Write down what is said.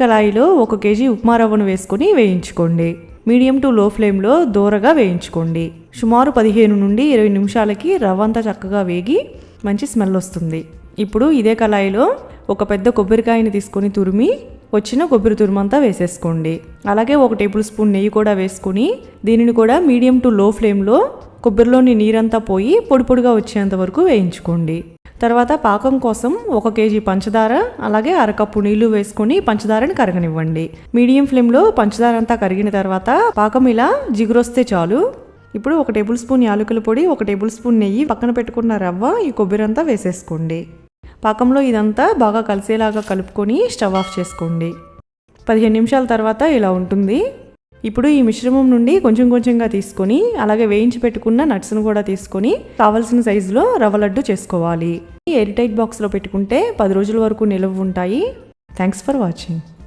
కళాయిలో ఒక కేజీ ఉప్మా రవ్వను వేసుకొని వేయించుకోండి. మీడియం టు లో ఫ్లేమ్లో దూరగా వేయించుకోండి. సుమారు పదిహేను నుండి ఇరవై నిమిషాలకి రవ్వ అంతా చక్కగా వేగి మంచి స్మెల్ వస్తుంది. ఇప్పుడు ఇదే కళాయిలో ఒక పెద్ద కొబ్బరికాయని తీసుకొని తురిమి వచ్చిన కొబ్బరి తురుమంతా వేసేసుకోండి. అలాగే ఒక టేబుల్ స్పూన్ నెయ్యి కూడా వేసుకుని దీనిని కూడా మీడియం టు లో ఫ్లేమ్లో కొబ్బరిలోని నీరంతా పోయి పొడి పొడిగా వచ్చేంత వరకు వేయించుకోండి. తర్వాత పాకం కోసం ఒక కేజీ పంచదార అలాగే అరకప్పు నీళ్ళు వేసుకొని పంచదారని కరగనివ్వండి. మీడియం ఫ్లేమ్లో పంచదార అంతా కరిగిన తర్వాత పాకం ఇలా జిగురొస్తే చాలు. ఇప్పుడు ఒక టేబుల్ స్పూన్ యాలకుల పొడి ఒక టేబుల్ స్పూన్ నెయ్యి పక్కన పెట్టుకున్న రవ్వ ఈ కొబ్బరి అంతా వేసేసుకోండి. పాకంలో ఇదంతా బాగా కలిసేలాగా కలుపుకొని స్టవ్ ఆఫ్ చేసుకోండి. పదిహేను నిమిషాల తర్వాత ఇలా ఉంటుంది. ఇప్పుడు ఈ మిశ్రమం నుండి కొంచెం కొంచెంగా తీసుకొని అలాగే వేయించి పెట్టుకున్న నట్స్ను కూడా తీసుకొని కావలసిన సైజులో రవ్వ లడ్డు చేసుకోవాలి. ఎయిర్ టైట్ బాక్స్లో పెట్టుకుంటే పది రోజుల వరకు నిలవ ఉంటాయి. Thanks for watching.